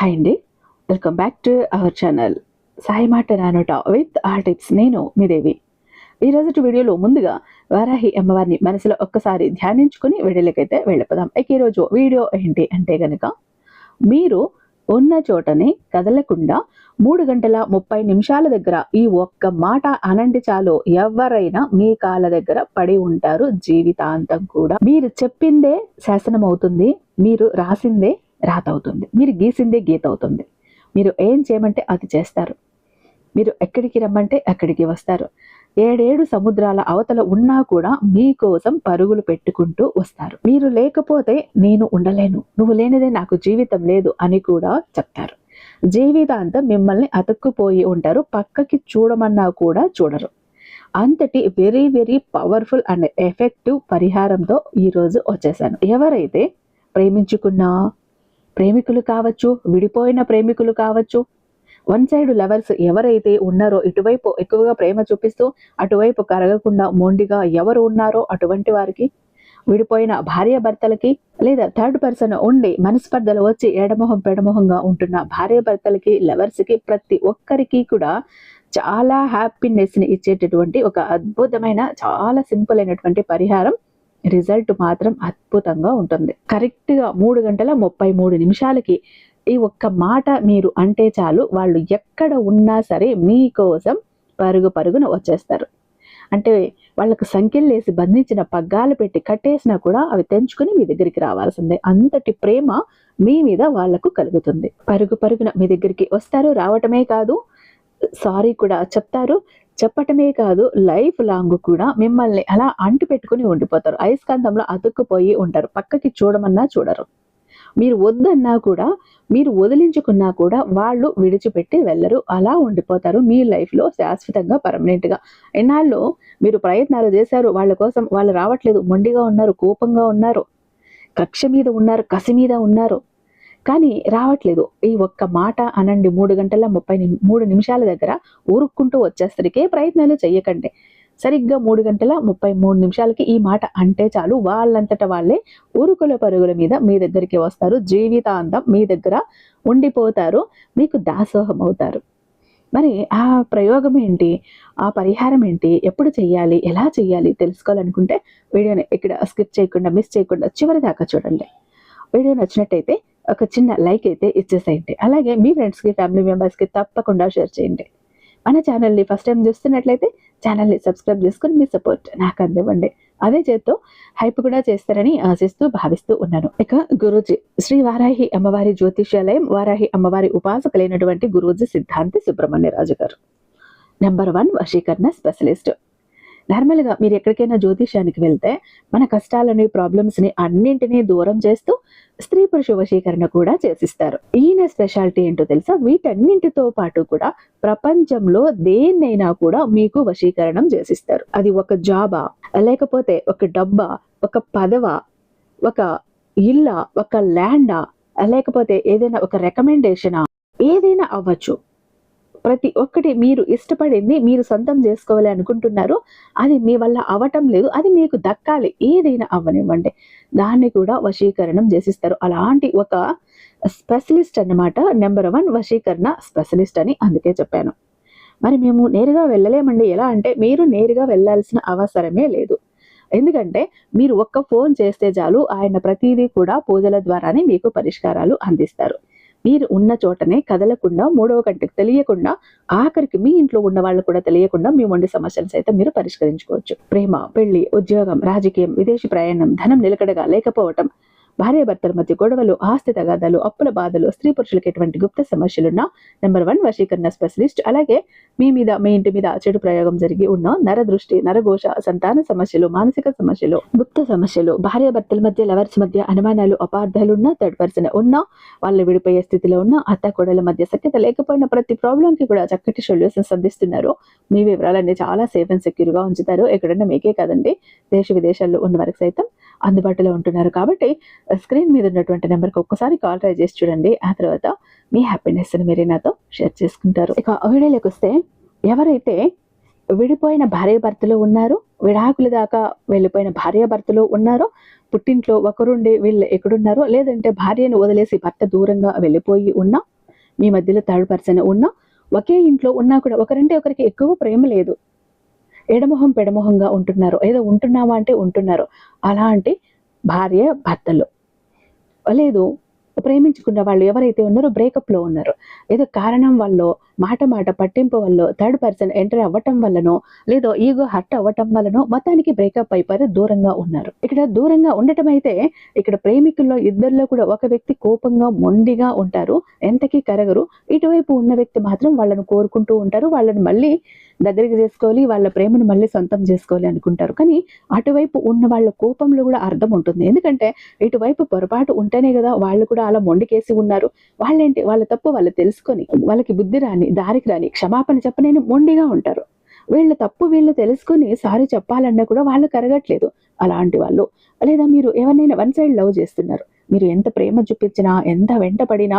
Hi అండి. Welcome back to our channel Sai మాట నానోట విత్ ఆల్ టిప్స్. నేను మీ దేవి. ఈ రోజు వీడియోలో ముందుగా వారాహి అమ్మవారిని మనసులో ఒక్కసారి ధ్యానించుకుని వీడియోలకైతే వెళ్ళిపోదాం. ఇక ఈరోజు వీడియో ఏంటి అంటే కనుక మీరు ఉన్న చోటనే కదలకుండా మూడు గంటల ముప్పై నిమిషాల దగ్గర ఈ ఒక్క మాట అనండి చాలు ఎవరైనా మీ కాళ్ళ దగ్గర పడి ఉంటారు జీవితాంతం కూడా. మీరు చెప్పిందే శాసనం అవుతుంది మీరు రాసిందే రాత అవుతుంది మీరు గీసిందే గీత అవుతుంది మీరు ఏం చేయమంటే అది చేస్తారు. మీరు ఎక్కడికి రమ్మంటే అక్కడికి వస్తారు. ఏడేడు సముద్రాల అవతల ఉన్నా కూడా మీకోసం పరుగులు పెట్టుకుంటూ వస్తారు. మీరు లేకపోతే నేను ఉండలేను. నువ్వు లేనిదే నాకు జీవితం లేదు అని కూడా చెప్తారు. జీవితాంతం మిమ్మల్ని అతుక్కుపోయి ఉంటారు. పక్కకి చూడమన్నా కూడా చూడరు. అంతటి very very powerful and effective పరిహారంతో ఈరోజు వచ్చేసాను. ఎవరైతే ప్రేమించుకున్నా ప్రేమికులు కావచ్చు విడిపోయిన ప్రేమికులు కావచ్చు వన్ సైడ్ లవర్స్ ఎవరైతే ఉన్నారో ఇటువైపు ఎక్కువగా ప్రేమ చూపిస్తూ అటువైపు కరగకుండా మొండిగా ఎవరు ఉన్నారో అటువంటి వారికి విడిపోయిన భార్య భర్తలకి లేదా థర్డ్ పర్సన్ ఉండి మనస్పర్ధలు వచ్చి ఎడమొహం పెడమొహంగా ఉంటున్న భార్య భర్తలకి లవర్స్కి ప్రతి ఒక్కరికి కూడా చాలా హ్యాపీనెస్ని ఇచ్చేటటువంటి ఒక అద్భుతమైన చాలా సింపుల్ అయినటువంటి పరిహారం రిజల్ట్ మాత్రం అద్భుతంగా ఉంటుంది. కరెక్ట్గా మూడు గంటల ముప్పై మూడు నిమిషాలకి ఈ ఒక్క మాట మీరు అంటే చాలు వాళ్ళు ఎక్కడ ఉన్నా సరే మీకోసం పరుగు పరుగున వచ్చేస్తారు. అంటే వాళ్ళకు సంఖ్యలేసి బంధించిన పగ్గాలు పెట్టి కట్టేసినా కూడా అవి తెంచుకుని మీ దగ్గరికి రావాల్సిందే. అంతటి ప్రేమ మీ మీద వాళ్ళకు కలుగుతుంది. పరుగు పరుగున మీ దగ్గరికి వస్తారు రావటమే కాదు సారీ కూడా చెప్తారు చెప్పటమే కాదు లైఫ్ లాంగ్ కూడా మిమ్మల్ని అలా అంటు పెట్టుకుని ఉండిపోతారు. అయస్కాంతంలో అతుక్కుపోయి ఉంటారు. పక్కకి చూడమన్నా చూడరు. మీరు వద్దన్నా కూడా మీరు వదిలించుకున్నా కూడా వాళ్ళు విడిచిపెట్టి వెళ్ళరు. అలా ఉండిపోతారు మీ లైఫ్లో శాశ్వతంగా పర్మనెంట్గా. ఎన్నాళ్ళు మీరు ప్రయత్నాలు చేశారు. వాళ్ళ కోసం వాళ్ళు రావట్లేదు. మొండిగా ఉన్నారు కోపంగా ఉన్నారు. కక్ష మీద ఉన్నారు కసి మీద ఉన్నారు. కానీ రావట్లేదు. ఈ ఒక్క మాట అనండి మూడు గంటల ముప్పై మూడు నిమిషాల దగ్గర ఊరుక్కుంటూ వచ్చేసరికి ప్రయత్నాలు చెయ్యకండి. సరిగ్గా మూడు గంటల ముప్పై మూడు నిమిషాలకి ఈ మాట అంటే చాలు. వాళ్ళంతట వాళ్ళే ఊరుకుల పరుగుల మీద మీ దగ్గరికి వస్తారు. జీవితాంతం మీ దగ్గర ఉండిపోతారు. మీకు దాసోహం అవుతారు మరి ఆ ప్రయోగం ఏంటి? ఆ పరిహారం ఏంటి? ఎప్పుడు చెయ్యాలి? ఎలా చెయ్యాలి? తెలుసుకోవాలనుకుంటే వీడియోని ఇక్కడ స్కిప్ చేయకుండా మిస్ చేయకుండా చివరి దాకా చూడండి. వీడియో నచ్చినట్టయితే ఒక చిన్న లైక్ అయితే ఇచ్చేసేయండి. అలాగే మీ ఫ్రెండ్స్కి ఫ్యామిలీ మెంబర్స్కి తప్పకుండా షేర్ చేయండి. మన ఛానల్ని ఫస్ట్ టైం చూస్తున్నట్లయితే ఛానల్ని సబ్స్క్రైబ్ చేసుకుని మీ సపోర్ట్ నాకు అందివ్వండి. అదే చేత్తో హైప్ కూడా చేస్తారని ఆశిస్తూ భావిస్తూ ఉన్నాను. ఇక గురూజీ శ్రీ వారాహి అమ్మవారి జ్యోతిష్యాలయం వారాహి అమ్మవారి ఉపాసకులైనటువంటి గురూజీ సిద్ధాంతి సుబ్రహ్మణ్యరాజు గారు నెంబర్ వన్ వశీకరణ స్పెషలిస్ట్ నార్మల్గా మీరు ఎక్కడికైనా జ్యోతిష్యానికి వెళ్తే మన కష్టాలని ప్రాబ్లమ్స్ని అన్నింటినీ దూరం చేస్తూ స్త్రీ పురుష వశీకరణ కూడా చేసిస్తారు. ఈయన స్పెషాలిటీ ఏంటో తెలుసా? వీటన్నింటితో పాటు కూడా ప్రపంచంలో దేన్నైనా కూడా మీకు వశీకరణం చేసిస్తారు. అది ఒక జాబా లేకపోతే ఒక డబ్బా ఒక పదవ ఒక ఇల్లా ఒక ల్యాండా లేకపోతే ఏదైనా ఒక రికమెండేషనా ఏదైనా అవ్వచ్చు. ప్రతి ఒక్కటి మీరు ఇష్టపడింది మీరు సొంతం చేసుకోవాలి అనుకుంటున్నారు. అది మీ వల్ల అవటం లేదు. అది మీకు దక్కాలి. ఏదైనా అవ్వనివ్వండి. దాన్ని కూడా వశీకరణం చేసిస్తారు. అలాంటి ఒక స్పెషలిస్ట్ అన్నమాట. నెంబర్ వన్ వశీకరణ స్పెషలిస్ట్ అని అందుకే చెప్పాను. మరి మేము నేరుగా వెళ్ళలేమండి. ఎలా అంటే మీరు నేరుగా వెళ్ళాల్సిన అవసరమే లేదు. ఎందుకంటే మీరు ఒక్క ఫోన్ చేస్తే చాలు ఆయన ప్రతిదీ కూడా పూజల ద్వారానే మీకు పరిష్కారాలు అందిస్తారు. మీరు ఉన్న చోటనే కదలకుండా మూడవ గంటకు తెలియకుండా ఆఖరికి మీ ఇంట్లో ఉన్న వాళ్ళు కూడా తెలియకుండా మీ వండి సమస్యలు సైతం మీరు పరిష్కరించుకోవచ్చు. ప్రేమ పెళ్ళి ఉద్యోగం రాజకీయం విదేశీ ప్రయాణం ధనం నిలకడగా లేకపోవటం భార్యాభర్తల మధ్య గొడవలు ఆస్తి తగాదాలు అప్పుల బాధలు స్త్రీ పురుషులకు ఎటువంటి గుప్త సమస్యలున్నా నెంబర్ వన్ వశీకరణ స్పెషలిస్ట్ అలాగే మీ మీద మీ ఇంటి మీద చెడు ప్రయోగం జరిగి ఉన్న నరదృష్టి నరఘోష సంతాన సమస్యలు మానసిక సమస్యలు గుప్త సమస్యలు భార్యాభర్తల మధ్య లవర్స్ మధ్య అనుమానాలు అపార్థాలున్నా థర్డ్ పర్సన్ ఉన్నా వాళ్ళు విడిపోయే స్థితిలో ఉన్న అత్త కోడల మధ్య సఖ్యత లేకపోయిన ప్రతి ప్రాబ్లం కి కూడా చక్కటి సొల్యూషన్స్ అందిస్తున్నారు. మీ వివరాలన్నీ చాలా సేఫ్ అండ్ సెక్యూర్గా ఉంచుతారు. ఎక్కడన్నా మీకే కాదండి. దేశ విదేశాల్లో ఉన్న వారికి సైతం అందుబాటులో ఉంటున్నారు. కాబట్టి స్క్రీన్ మీద ఉన్నటువంటి నెంబర్కి ఒక్కసారి కాల్ ట్రై చేసి చూడండి. ఆ తర్వాత మీ హ్యాపీనెస్ని మీరే నాతో షేర్ చేసుకుంటారు. ఇక వీడియోలోకి వస్తే ఎవరైతే విడిపోయిన భార్య భర్తలు ఉన్నారు విడాకుల దాకా వెళ్ళిపోయిన భార్య భర్తలు ఉన్నారో పుట్టింట్లో ఒకరుండి వీళ్ళు ఎక్కడున్నారో లేదంటే భార్యను వదిలేసి భర్త దూరంగా వెళ్ళిపోయి ఉన్నా మీ మధ్యలో థర్డ్ పర్సన్ ఉన్నా ఒకే ఇంట్లో ఉన్నా కూడా ఒకరంటే ఒకరికి ఎక్కువ ప్రేమ లేదు. ఎడమొహం పెడమొహంగా ఉంటున్నారు. ఏదో ఉంటున్నావా అంటే ఉంటున్నారు. అలాంటి భార్య భర్తలు. లేదు. ప్రేమించుకున్న వాళ్ళు ఎవరైతే ఉన్నారో బ్రేకప్లో ఉన్నారు. ఏదో కారణం వల్ల మాట మాట పట్టింపు వల్ల థర్డ్ పర్సన్ ఎంటర్ అవ్వటం వల్లనో లేదో ఈగో హర్ట్ అవ్వటం వల్లనో మొత్తానికి బ్రేకప్ అయిపోయి దూరంగా ఉన్నారు. ఇక్కడ దూరంగా ఉండటం అయితే ఇక్కడ ప్రేమికుల్లో ఇద్దరిలో కూడా ఒక వ్యక్తి కోపంగా మొండిగా ఉంటారు ఎంతకీ కరగరు. ఇటువైపు ఉన్న వ్యక్తి మాత్రం వాళ్ళను కోరుకుంటూ ఉంటారు వాళ్ళని మళ్ళీ దగ్గరికి చేసుకోవాలి వాళ్ళ ప్రేమను మళ్ళీ సొంతం చేసుకోవాలి అనుకుంటారు. కానీ అటువైపు ఉన్న వాళ్ళ కోపంలో కూడా అర్థం ఉంటుంది. ఎందుకంటే ఇటువైపు పొరపాటు ఉంటేనే కదా వాళ్ళు కూడా చాలా మొండికేసి ఉన్నారు. వాళ్ళేంటి? వాళ్ళ తప్పు వాళ్ళు తెలుసుకొని వాళ్ళకి బుద్ధి రాని దారికి రాని క్షమాపణ చెప్పలేని మొండిగా ఉంటారు. వీళ్ళ తప్పు వీళ్ళు తెలుసుకొని సారీ చెప్పాలన్నా కూడా వాళ్ళు కరగట్లేదు అలాంటి వాళ్ళు. లేదా మీరు ఎవరినైనా వన్ సైడ్ లవ్ చేస్తున్నారు. మీరు ఎంత ప్రేమ చూపించినా ఎంత వెంట పడినా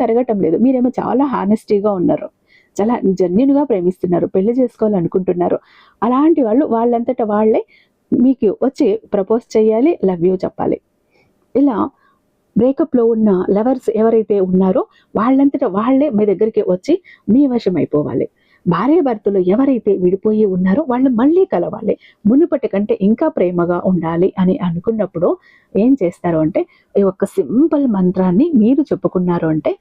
కరగటం లేదు. మీరేమో చాలా హానెస్టీగా ఉన్నారు. చాలా జన్యునుగా ప్రేమిస్తున్నారు. పెళ్ళి చేసుకోవాలనుకుంటున్నారు. అలాంటి వాళ్ళు వాళ్ళంతట వాళ్ళే మీకు వచ్చి ప్రపోజ్ చేయాలి లవ్ యూ చెప్పాలి. ఇలా బ్రేకప్లో ఉన్న లవర్స్ ఎవరైతే ఉన్నారో వాళ్ళంతట వాళ్ళే మీ దగ్గరికి వచ్చి మీ వశం అయిపోవాలి భార్య భర్తలు ఎవరైతే విడిపోయి ఉన్నారో వాళ్ళు మళ్ళీ కలవాలి. మునుపటి కంటే ఇంకా ప్రేమగా ఉండాలి అని అనుకున్నప్పుడు ఏం చేస్తారు అంటే ఈ ఒక్క సింపుల్ మంత్రాన్ని మీరు చెప్పుకున్నారు అంటే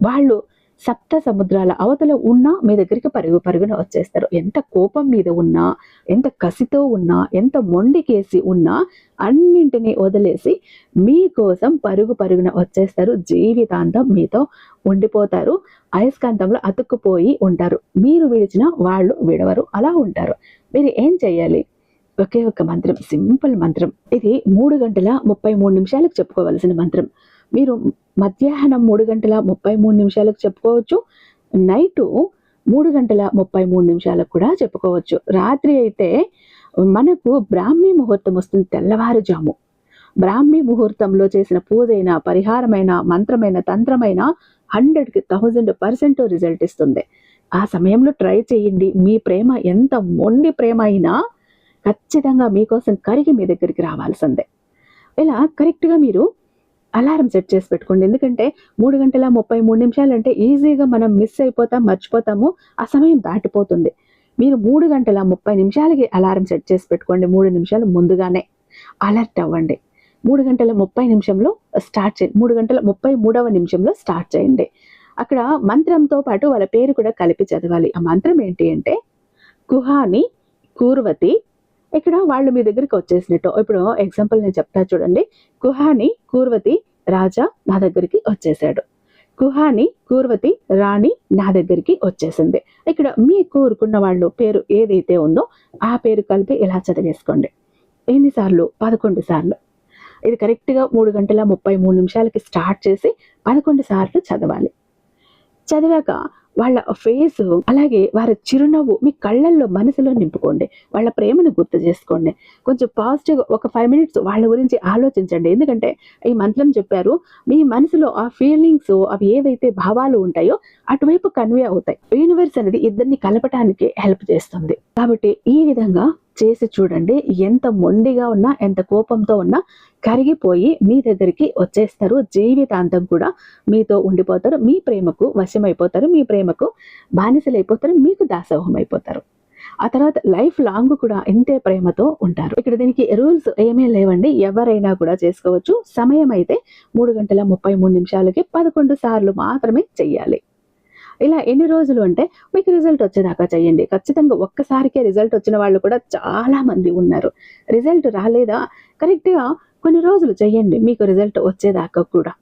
వాళ్ళు సప్త సముద్రాల అవతల ఉన్నా మీ దగ్గరికి పరుగు పరుగున వచ్చేస్తారు. ఎంత కోపం మీద ఉన్నా ఎంత కసితో ఉన్నా ఎంత మొండికేసి ఉన్నా అన్నింటినీ వదిలేసి మీకోసం పరుగు పరుగున వచ్చేస్తారు. జీవితాంతం మీతో ఉండిపోతారు. అయస్కాంతంలో అతుక్కుపోయి ఉంటారు. మీరు విడిచిన వాళ్ళు విడవరు. అలా ఉంటారు. మీరు ఏం చేయాలి? ఒకే ఒక మంత్రం. సింపుల్ మంత్రం. ఇది మూడు గంటల ముప్పై మూడు నిమిషాలకు చెప్పుకోవలసిన మంత్రం. మీరు మధ్యాహ్నం మూడు గంటల ముప్పై మూడు నిమిషాలకు చెప్పుకోవచ్చు. నైటు మూడు గంటల ముప్పై మూడు నిమిషాలకు కూడా చెప్పుకోవచ్చు. రాత్రి అయితే మనకు బ్రాహ్మీ ముహూర్తం వస్తుంది తెల్లవారుజాము. బ్రాహ్మీ ముహూర్తంలో చేసిన పూజైన పరిహారమైన మంత్రమైన తంత్రమైన హండ్రెడ్కి థౌజండ్ పర్సెంట్ రిజల్ట్ ఇస్తుంది. ఆ సమయంలో ట్రై చేయండి. మీ ప్రేమ ఎంత మొండి ప్రేమ అయినా ఖచ్చితంగా మీకోసం కరిగి మీ దగ్గరికి రావాల్సిందే. ఇలా కరెక్ట్గా మీరు అలారం సెట్ చేసి పెట్టుకోండి. ఎందుకంటే మూడు గంటల ముప్పై మూడు నిమిషాలు అంటే ఈజీగా మనం మిస్ అయిపోతాం మర్చిపోతాము ఆ సమయం దాటిపోతుంది. మీరు మూడు గంటల ముప్పై నిమిషాలకి అలారం సెట్ చేసి పెట్టుకోండి. మూడు నిమిషాలు ముందుగానే అలర్ట్ అవ్వండి. మూడు గంటల ముప్పై నిమిషంలో స్టార్ట్ చేయండి. మూడు గంటల ముప్పై మూడవ నిమిషంలో స్టార్ట్ చేయండి. అక్కడ మంత్రంతో పాటు వాళ్ళ పేరు కూడా కలిపి చదవాలి. ఆ మంత్రం ఏంటి అంటే కుహాని కూర్వతి ఇక్కడ వాళ్ళు మీ దగ్గరికి వచ్చేసినట్టు. ఇప్పుడు ఎగ్జాంపుల్ నేను చెప్తా చూడండి. కుహాని కూర్వతి రాజా నా దగ్గరికి వచ్చేసాడు కుహాని కూర్వతి రాణి నా దగ్గరికి వచ్చేసింది. ఇక్కడ మీ కోరుకున్న వాళ్ళు పేరు ఏదైతే ఉందో ఆ పేరు కలిపి ఇలా చదివేసుకోండి. ఎన్నిసార్లు? పదకొండు సార్లు. ఇది కరెక్ట్గా మూడు గంటల ముప్పై మూడు నిమిషాలకి స్టార్ట్ చేసి పదకొండు సార్లు చదవాలి. చదివాక వాళ్ళ ఫేస్ అలాగే వారి చిరునవ్వు మీ కళ్ళల్లో మనసులో నింపుకోండి. వాళ్ళ ప్రేమను గుర్తు చేసుకోండి. కొంచెం పాజిటివ్ ఒక ఫైవ్ మినిట్స్ వాళ్ళ గురించి ఆలోచించండి. ఎందుకంటే ఈ మంత్రం చెప్పారు మీ మనసులో ఆ ఫీలింగ్స్ అవి ఏవైతే భావాలు ఉంటాయో అటువైపు కన్వే అవుతాయి. యూనివర్స్ అనేది ఇద్దరిని కలపటానికి హెల్ప్ చేస్తుంది. కాబట్టి ఈ విధంగా చేసి చూడండి ఎంత మొండిగా ఉన్నా ఎంత కోపంతో ఉన్నా కరిగిపోయి మీ దగ్గరికి వచ్చేస్తారు. జీవితాంతం కూడా మీతో ఉండిపోతారు మీ ప్రేమకు వశమైపోతారు మీ ప్రేమకు బానిసలైపోతారు మీకు దాసోహం అయిపోతారు ఆ తర్వాత లైఫ్ లాంగ్ కూడా ఇంతే ప్రేమతో ఉంటారు. ఇక్కడ దీనికి రూల్స్ ఏమీ లేవండి ఎవరైనా కూడా చేసుకోవచ్చు. సమయం అయితే మూడు గంటల ముప్పై మూడు నిమిషాలకి పదకొండు సార్లు మాత్రమే చెయ్యాలి. ఇలా ఎన్ని రోజులు అంటే మీకు రిజల్ట్ వచ్చేదాకా చేయండి. ఖచ్చితంగా ఒక్కసారికే రిజల్ట్ వచ్చిన వాళ్ళు కూడా చాలా మంది ఉన్నారు. రిజల్ట్ రాలేదా? కరెక్ట్గా కొన్ని రోజులు చేయండి. మీకు రిజల్ట్ వచ్చేదాకా కూడా.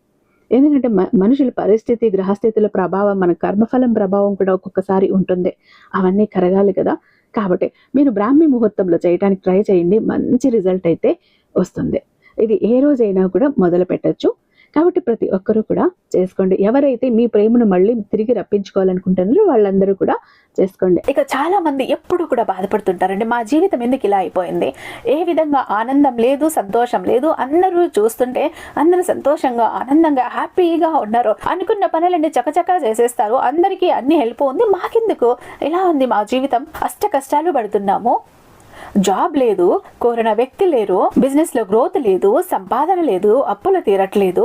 ఎందుకంటే మ- మనుషుల పరిస్థితి గ్రహస్థితుల ప్రభావం మన కర్మఫలం ప్రభావం కూడా ఒక్కొక్కసారి ఉంటుంది. అవన్నీ కరగాలి కదా. కాబట్టి మీరు బ్రాహ్మీ ముహూర్తంలో చేయడానికి ట్రై చేయండి. మంచి రిజల్ట్ అయితే వస్తుంది. ఇది ఏ రోజైనా కూడా మొదలు పెట్టచ్చు. కాబట్టి ప్రతి ఒక్కరూ కూడా చేసుకోండి. ఎవరైతే మీ ప్రేమను మళ్ళీ తిరిగి రప్పించుకోవాలనుకుంటున్నారో వాళ్ళందరూ కూడా చేసుకోండి. ఇక చాలా మంది ఎప్పుడు కూడా బాధపడుతుంటారండి. మా జీవితం ఎందుకు ఇలా అయిపోయింది? ఏ విధంగా ఆనందం లేదు సంతోషం లేదు? అందరూ చూస్తుంటే అందరూ సంతోషంగా ఆనందంగా హ్యాపీగా ఉన్నారు. అనుకున్న పనులన్నీ చకచకా చేసేస్తారు. అందరికీ అన్ని హెల్ప్ ఉంది. మాకెందుకు? ఇలా ఉంది మా జీవితం? అష్ట కష్టాలు పడుతున్నాము. జాబ్ లేదు కోరిన వ్యక్తి లేరు బిజినెస్లో గ్రోత్ లేదు సంపాదన లేదు అప్పులు తీరట్లేదు.